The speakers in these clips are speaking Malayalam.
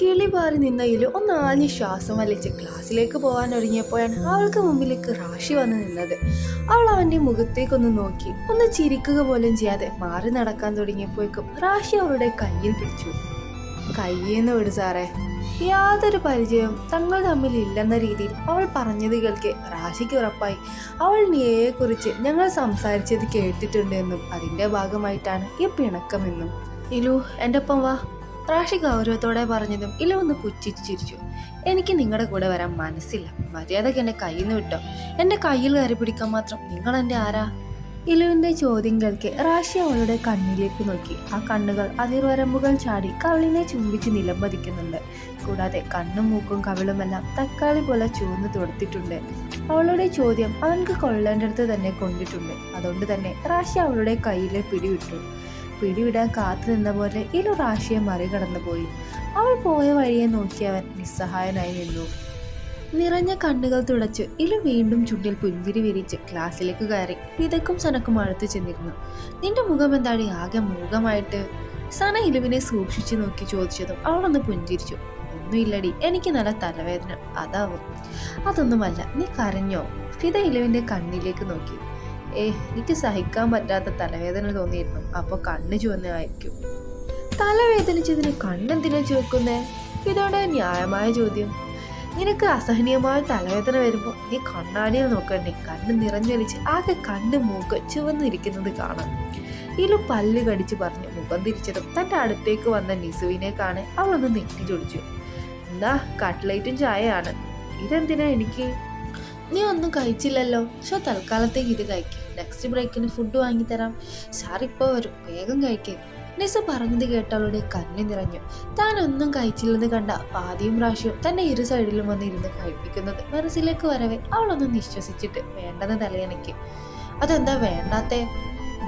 കിളി പാറി നിന്ന ഇലു ഒന്ന് ആഞ്ഞ് ശ്വാസം വലിച്ച് ക്ലാസ്സിലേക്ക് പോകാൻ ഒരുങ്ങിയപ്പോഴാണ് അവൾക്ക് മുമ്പിലേക്ക് റാഷി വന്ന് നിന്നത്. അവൾ അവന്റെ മുഖത്തേക്കൊന്ന് നോക്കി ഒന്ന് ചിരിക്കുക പോലും ചെയ്യാതെ മാറി നടക്കാൻ തുടങ്ങിയപ്പോഴേക്കും റാഷി അവളുടെ കയ്യിൽ പിടിച്ചു. കയ്യെന്ന് വിട് സാറേ. യാതൊരു പരിചയവും തങ്ങൾ തമ്മിൽ ഇല്ലെന്ന രീതിയിൽ അവൾ പറഞ്ഞത് കേൾക്കെ റാഷിക്ക് ഉറപ്പായി. അവൾ നീയെക്കുറിച്ച് ഞങ്ങൾ സംസാരിച്ചത് കേട്ടിട്ടുണ്ട് എന്നും അതിന്റെ ഭാഗമായിട്ടാണ് ഈ പിണക്കമെന്നും. ഇലു എന്റെ ഒപ്പം വാ. റാഷി ഗൗരവത്തോടെ പറഞ്ഞതും ഇല ഒന്ന് പുച്ഛിച്ചു ചിരിച്ചു. എനിക്ക് നിങ്ങളുടെ കൂടെ വരാൻ മനസ്സില്ല. മര്യാദയ്ക്ക് എന്റെ കയ്യിൽ നിന്ന് വിട്ടോ. എന്റെ കയ്യിൽ കയറി പിടിക്കാൻ മാത്രം നിങ്ങൾ എന്റെ ആരാ? ഇലുവിന്റെ ചോദ്യം കേൾക്കെ റാഷി അവളുടെ കണ്ണിലേക്ക് നോക്കി. ആ കണ്ണുകൾ അതിർവരമ്പുകൾ ചാടി കവിളിനെ ചുംബിച്ച് നിലംപതിക്കുന്നുണ്ട്. കൂടാതെ കണ്ണും മൂക്കും കവിളുമെല്ലാം തക്കാളി പോലെ ചുവന്ന് തൊടുത്തിട്ടുണ്ട്. അവളുടെ ചോദ്യം അവൻക്ക് കൊള്ളേണ്ടടുത്ത് തന്നെ കൊണ്ടിട്ടുണ്ട്. അതുകൊണ്ട് തന്നെ റാഷി അവളുടെ കയ്യിലെ പിടിവിട്ടു. പിടിവിടാൻ കാത്തു നിന്ന പോലെ ഇലു റാഷിയെ മറികടന്നു പോയി. അവൾ പോയ വഴിയെ നോക്കി അവൻ നിസ്സഹായനായി നിന്നു. നിറഞ്ഞ കണ്ണുകൾ തുടച്ച് ഇല വീണ്ടും ചുണ്ടിൽ പുഞ്ചിരി വിരിച്ച് ക്ലാസ്സിലേക്ക് കയറി വിതക്കും സനക്കും അടുത്തു ചെന്നിരുന്നു. നിന്റെ മുഖം എന്താടി ആകെ മൂകമായിട്ട്. സന ഇലുവിനെ സൂക്ഷിച്ചു നോക്കി ചോദിച്ചതും അവളൊന്ന് പുഞ്ചിരിച്ചു. ഒന്നുമില്ലടി എനിക്ക് നല്ല തലവേദന. അതാവും. അതൊന്നുമല്ല നീ കരഞ്ഞോ? ഫിത ഇലുവിന്റെ കണ്ണിലേക്ക് നോക്കി. എനിക്ക് സഹിക്കാൻ പറ്റാത്ത തലവേദന തോന്നിയിരുന്നു. അപ്പൊ കണ്ണ് ചുവന്നായിരിക്കും തലവേദനിച്ചതിന് കണ്ണെന്തിനാ ചോദിക്കുന്നേ ഇതോടെ ന്യായമായ ചോദ്യം? നിനക്ക് അസഹനീയമായ തലവേദന വരുമ്പോൾ നീ കണ്ണാടിയിൽ നോക്കണ്ടേ? കണ്ണ് നിറഞ്ഞൊലിച്ച് ആകെ കണ്ണ് മൂക്ക് ചുവന്നിരിക്കുന്നത് കാണാം. ഇലു പല്ല് കടിച്ചു പറഞ്ഞ് മുഖം തിരിച്ചതും തന്റെ അടുത്തേക്ക് വന്ന നിസുവിനെ കാണെ അവളൊന്ന് നെറ്റി ചൊടിച്ചു എന്താ കട്ട്ലൈറ്റും ചായയാണ്. ഇതെന്തിനാ എനിക്ക്? നീ ഒന്നും കഴിച്ചില്ലല്ലോ. ഷോ തൽക്കാലത്തേക്ക് ഇത് കഴിക്കും. നെക്സ്റ്റ് ബ്രേക്കിന് ഫുഡ് വാങ്ങിത്തരാം സാർ ഇപ്പോൾ വരും. വേഗം കഴിക്കേ. നിസ പറഞ്ഞത് കേട്ടവളുടെ കണ്ണ് നിറഞ്ഞു. താൻ ഒന്നും കഴിച്ചില്ലെന്ന് കണ്ട പാതിയും പ്രാവശ്യവും തന്റെ ഇരു സൈഡിലും വന്ന് ഇരുന്ന് കഴിപ്പിക്കുന്നത് മനസ്സിലേക്ക് വരവേ. അവളൊന്ന് നിശ്വസിച്ചിട്ട് വേണ്ടെന്ന് തലയണയ്ക്ക്. അതെന്താ വേണ്ടാത്തേ?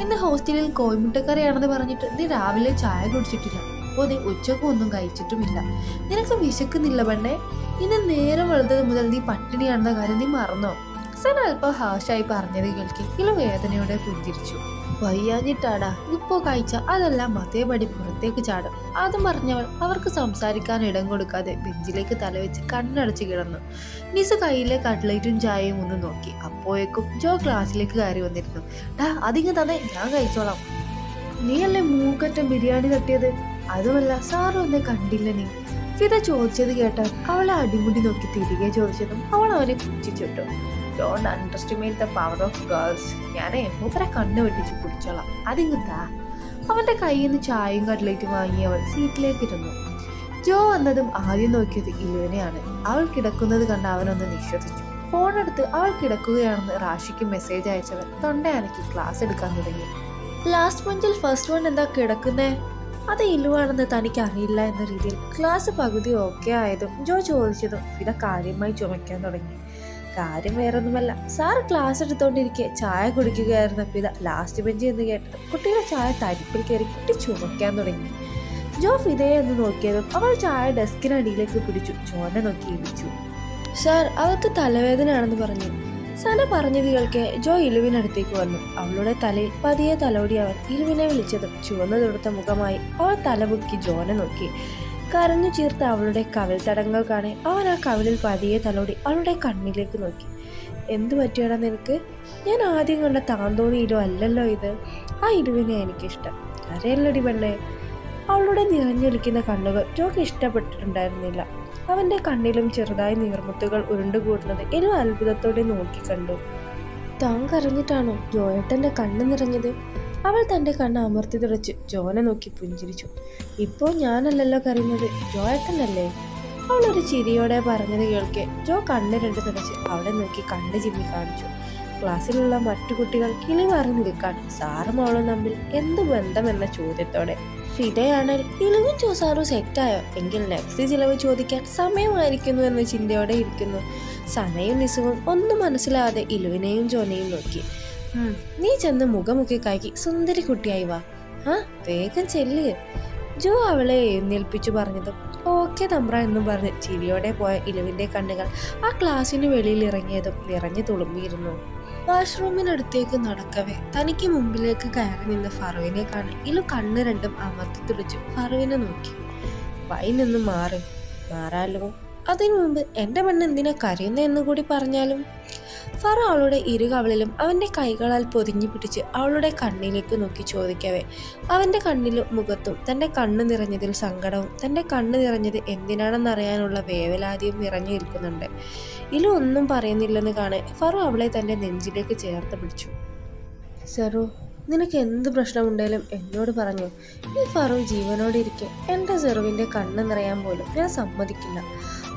ഇന്ന് ഹോസ്റ്റലിൽ കോഴിമുട്ടക്കറിയാണെന്ന് പറഞ്ഞിട്ട് നീ രാവിലെ ചായ കുടിച്ചിട്ടില്ല. അപ്പോൾ നീ ഉച്ചക്കും ഒന്നും കഴിച്ചിട്ടുമില്ല. നിനക്ക് വിശക്കുന്നില്ല പെണ്ണെ? ഇന്ന് നേരം വെളുത്തത് മുതൽ നീ പട്ടിണിയാണെന്ന കാര്യം നീ മറന്നോ? സൻ അല്പം ഹാഷായി പറഞ്ഞത് കേൾക്കി. വേദനയോടെ പുഞ്ചിരിച്ചു. വയ്യാഞ്ഞിട്ടാടാ. ഇപ്പോ കഴിച്ച അതെല്ലാം അതേപടി പുറത്തേക്ക് ചാടും. അത് പറഞ്ഞവൾ അവർക്ക് സംസാരിക്കാൻ ഇടം കൊടുക്കാതെ ബെഞ്ചിലേക്ക് തലവെച്ച് കണ്ണടച്ച് കിടന്നു. നിസ് കയ്യിലെ കട്ട്ലേറ്റും ചായയും ഒന്ന് നോക്കി. അപ്പോഴേക്കും ജോ ക്ലാസ്സിലേക്ക് കയറി വന്നിരുന്നു. ഡാ അതിങ്ങ് തന്നെ. ഞാൻ കഴിച്ചോളാം. നീ അല്ലേ മൂക്കറ്റം ബിരിയാണി തട്ടിയത്? അതുമല്ല സാറും ഒന്നെ കണ്ടില്ല നീ. ഫിത ചോദിച്ചത് കേട്ടാൽ അവളെ അടിമുടി നോക്കി തിരികെ ചോദിച്ചതും അവൾ അവനെ പുച്ഛിച്ചിട്ടു. Don't underestimate the power of girls ഞാനേ മൂപ്പരെ കണ്ണു വെട്ടിച്ച് കുടിച്ചോളാം. അതിങ്ങ് അവന്റെ കയ്യിൽ നിന്ന് ചായയും കട്ട്ലേറ്റും വാങ്ങി അവൾ സീറ്റിലേക്ക് ഇരുന്നു. ജോ വന്നതും ആദ്യം നോക്കിയത് ഇലുവിനെയാണ്. അവൾ കിടക്കുന്നത് കണ്ട് അവനൊന്ന് നിശ്വസിച്ചു. ഫോൺ എടുത്ത് അവൾ കിടക്കുകയാണെന്ന് റാഷിക്ക് മെസ്സേജ് അയച്ചവൻ തൊണ്ടയനക്കി ക്ലാസ് എടുക്കാൻ തുടങ്ങി. ലാസ്റ്റ് മഞ്ചിൽ ഫസ്റ്റ് വൺ എന്താ കിടക്കുന്നേ? അത് ഇല്ലുവാണെന്ന് തനിക്ക് അറിയില്ല എന്ന രീതിയിൽ ക്ലാസ് പകുതി ഓക്കെ ആയതും ജോ ചോദിച്ചതും ഫിദ കാര്യമായി ചുമയ്ക്കാൻ തുടങ്ങി. കാര്യം വേറൊന്നുമല്ല. സാർ ക്ലാസ് എടുത്തോണ്ടിരിക്കെ ചായ കുടിക്കുകയായിരുന്ന ഫിദ ലാസ്റ്റ് ബെഞ്ച് എന്ന് കേട്ടത് കുട്ടിയുടെ ചായ തരിപ്പിൽ കയറി കുട്ടി ചുമയ്ക്കാൻ തുടങ്ങി. ജോ ഫിദയെ ഒന്ന് നോക്കിയതും അവൾ ചായ ഡെസ്കിനടിയിലേക്ക് പിടിച്ചു. ജോനെ നോക്കി ഇടിച്ചു. സാർ അവൾക്ക് തലവേദനയാണെന്ന് പറഞ്ഞു. സന പറഞ്ഞു കേൾക്കെ ജോ ഇലുവിനടുത്തേക്ക് വന്നു. അവളുടെ തലയിൽ പതിയെ തലോടി അവൻ ഇലുവിനെ വിളിച്ചതും ചുവന്നു തൊടുത്ത മുഖമായി അവൾ തലപൊക്കി ജോനെ നോക്കി. കരഞ്ഞു ചീർത്ത അവളുടെ കവിൽ തടങ്ങൾ കാണെ അവൻ ആ കവിളിൽ പതിയെ തലോടി അവളുടെ കണ്ണിലേക്ക് നോക്കി. എന്തു പറ്റിയടാ നിനക്ക്? ഞാൻ ആദ്യം കണ്ട താന്തോണിയിലോ അല്ലല്ലോ ഇത്. ആ ഇലുവിനെ എനിക്കിഷ്ടം. കരയല്ലടി പെണ്ണേ. അവളുടെ നിറഞ്ഞൊലിക്കുന്ന കണ്ണുകൾ ജോക്ക് ഇഷ്ടപ്പെട്ടിട്ടുണ്ടായിരുന്നില്ല. അവന്റെ കണ്ണിലും ചെറുതായി നീർമുത്തുകൾ ഉരുണ്ടുകൂടുന്നത് എലു അത്ഭുതത്തോടെ നോക്കിക്കണ്ടു താൻ കരഞ്ഞിട്ടാണോ ജോയേട്ടന്റെ കണ്ണ് നിറഞ്ഞത്? അവൾ തന്റെ കണ്ണ് അമർത്തി തുടച്ച് ജോനെ നോക്കി പുഞ്ചിരിച്ചു. ഇപ്പോൾ ഞാനല്ലല്ലോ കരയുന്നത് ജോയേട്ടനല്ലേ? അവൾ ഒരു ചിരിയോടെ പറഞ്ഞത് കേൾക്കെ ജോ കണ്ണ് രണ്ട് തുടച്ച് അവളെ നോക്കി കണ്ണ് ചിമ്മി കാണിച്ചു. ക്ലാസ്സിലുള്ള മറ്റു കുട്ടികൾ കിളി മാറി നിൽക്കാൻ സാറും അവളും തമ്മിൽ എന്ത് ബന്ധമെന്ന ചോദ്യത്തോടെ ഫിദയാണേൽ ഇളവും ചോസാറും സെറ്റായോ? എങ്കിൽ നെക്സ്റ്റ് ചിലവ് ചോദിക്കാൻ സമയമായിരിക്കുന്നു എന്ന ചിന്തയോടെ ഇരിക്കുന്നു. സനയും നിസുവും ഒന്നും മനസ്സിലാവാതെ ഇലുവിനെയും ജോനെയും നോക്കി. നീ ചെന്ന് മുഖമൊക്കെ കാക്കി സുന്ദരി കുട്ടിയായി വാ. ആ വേഗം ചെല്ല്. ജോ അവളെ എഴുന്നേൽപ്പിച്ചു പറഞ്ഞതും ഓക്കെ തമ്പ്ര എന്നും പറഞ്ഞ് ചിരിയോടെ പോയ ഇലുവിന്റെ കണ്ണുകൾ ആ ക്ലാസ്സിന് വെളിയിൽ ഇറങ്ങിയതും നിറഞ്ഞു തുളുമ്പിയിരുന്നു. വാഷ്റൂമിനടുത്തേക്ക് നടക്കവേ. തനിക്ക് മുമ്പിലേക്ക് കയറി നിന്ന ഫറുവിനെ കാണി. ഇലു കണ്ണ് രണ്ടും അമർത്തി തുളിച്ചു ഫറുവിനെ നോക്കി. വൈ നിന്ന് മാറ്. മാറാലോ? അതിനു മുമ്പ് എന്റെ മണ്ണ് എന്തിനാ കരയുന്നതെന്ന് കൂടി പറഞ്ഞാലും? ഫറ അവളുടെ ഇരുകവളിലും അവന്റെ കൈകളാൽ പൊതിഞ്ഞു പിടിച്ച് അവളുടെ കണ്ണിലേക്ക് നോക്കി ചോദിക്കവേ. അവന്റെ കണ്ണിലും മുഖത്തും തന്റെ കണ്ണ് നിറഞ്ഞതിൽ സങ്കടവും തന്റെ കണ്ണ് നിറഞ്ഞത് എന്തിനാണെന്നറിയാനുള്ള വേവലാതിയും നിറഞ്ഞു നിൽക്കുന്നുണ്ട്. ഇലു ഒന്നും പറയുന്നില്ലെന്ന് കാണെ ഫറു അവളെ തന്റെ നെഞ്ചിലേക്ക് ചേർത്ത് പിടിച്ചു. സെറു നിനക്ക് എന്ത് പ്രശ്നമുണ്ടെങ്കിലും എന്നോട് പറഞ്ഞു. ഈ ഫറു ജീവനോടിരിക്കെ. എന്റെ സെറുവിന്റെ കണ്ണ് നിറയാൻ പോലും ഞാൻ സമ്മതിക്കില്ല.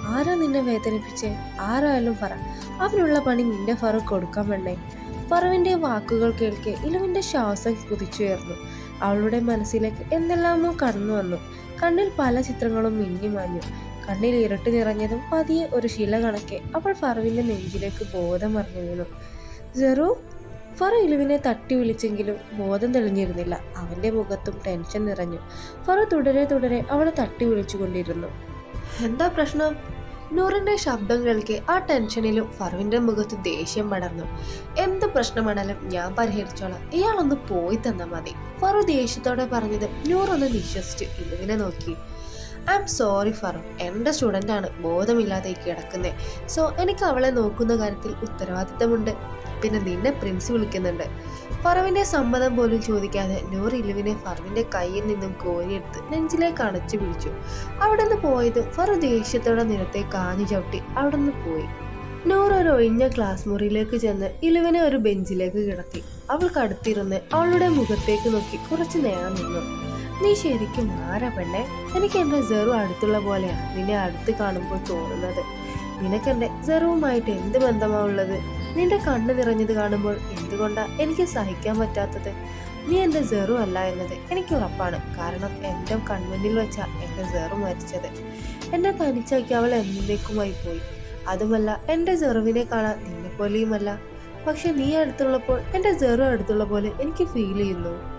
ആരാ നിന്നെ വേദനിപ്പിച്ചേ? ആരായാലും പറ. അവനുള്ള പണി നിന്റെ ഫറ കൊടുക്കാൻ വേണ്ടേ ഫറുവിന്റെ വാക്കുകൾ കേൾക്കെ ഇലവിന്റെ ശ്വാസം കുതിച്ചുയർന്നു. അവളുടെ മനസ്സിലേക്ക് എന്തെല്ലാമോ കടന്നു വന്നു. കണ്ണിൽ പല ചിത്രങ്ങളും മിന്നി മാഞ്ഞു. കണ്ണിൽ ഇരട്ടി നിറഞ്ഞതും പതിയെ ഒരു ശില കണക്കെ അവൾ ഫറുവിന്റെ നെഞ്ചിലേക്ക് ബോധം മറിഞ്ഞു വീണു. സെറു ഫറ ഇലുവിനെ തട്ടി വിളിച്ചെങ്കിലും ബോധം തെളിഞ്ഞിരുന്നില്ല. അവന്റെ മുഖത്തും ടെൻഷൻ നിറഞ്ഞു. ഫറ തുടരെ തുടരെ അവളെ തട്ടി വിളിച്ചുകൊണ്ടിരുന്നു. എന്താ പ്രശ്നം? നൂറിന്റെ ശബ്ദം കേൾക്കെ ആ ടെൻഷനിലും ഫറുവിന്റെ മുഖത്ത് ദേഷ്യം പടർന്നു. എന്ത് പ്രശ്നമാണെങ്കിലും ഞാൻ പരിഹരിച്ചോളാം. ഇയാളൊന്ന് പോയി തന്നാൽ മതി. ഫറു ദേഷ്യത്തോടെ പറഞ്ഞത് നൂറൊന്ന് വിശ്വസിച്ചു ഇലുവിനെ നോക്കി. ഐ എം സോറി ഫറു എന്റെ സ്റ്റുഡന്റ് ആണ്. ബോധമില്ലാതെ കിടക്കുന്നത് സോ എനിക്ക് അവളെ നോക്കുന്ന കാര്യത്തിൽ ഉത്തരവാദിത്തമുണ്ട്. പിന്നെ നിന്നെ പ്രിൻസ് വിളിക്കുന്നുണ്ട്. ഫറവിന്റെ സമ്മതം പോലും ചോദിക്കാതെ നൂർ ഇലുവിനെ ഫറവിന്റെ കയ്യിൽ നിന്നും കോരിയെടുത്ത് നെഞ്ചിലേക്ക് അണച്ചു പിടിച്ചു. അവിടെ നിന്ന് പോയത് ഫറു ദേഷ്യത്തോടെ നിലത്തെ കാഞ്ഞു ചവിട്ടി അവിടെ നിന്ന് പോയി. നൂർ ഒരു ഒഴിഞ്ഞ ക്ലാസ് മുറിയിലേക്ക് ചെന്ന് ഇലുവിനെ ഒരു ബെഞ്ചിലേക്ക് കിടത്തി. അവൾക്ക് അടുത്തിരുന്ന് അവളുടെ മുഖത്തേക്ക് നോക്കി കുറച്ചു നേരം നിന്നു. നീ ശരിക്കും ആരാ പെണ്ണെ? എനിക്ക് എന്റെ സെറു അടുത്തുള്ള പോലെയാണ് നിന്നെ അടുത്ത് കാണുമ്പോൾ തോന്നുന്നത്. നിനക്കെന്റെ സെറുവുമായിട്ട് എന്ത് ബന്ധമാ ഉള്ളത്? നിന്റെ കണ്ണ് നിറഞ്ഞത് കാണുമ്പോൾ എന്തുകൊണ്ടാ എനിക്ക് സഹിക്കാൻ പറ്റാത്തത്? നീ എന്റെ സെറു അല്ല എന്നത് എനിക്ക് ഉറപ്പാണ്. കാരണം എന്റെ കൺമുന്നിൽ വെച്ചാ എന്റെ സെറു മരിച്ചത്. എന്നെ തനിച്ചാക്കി അവൾ എന്നേക്കുമായി പോയി. അതുമല്ല എന്റെ സെറുവിനെ കാണാൻ നിന്നെ പോലെയുമല്ല പക്ഷെ നീ അടുത്തുള്ളപ്പോൾ എന്റെ സെറു അടുത്തുള്ള പോലെ എനിക്ക് ഫീൽ ചെയ്യുന്നു.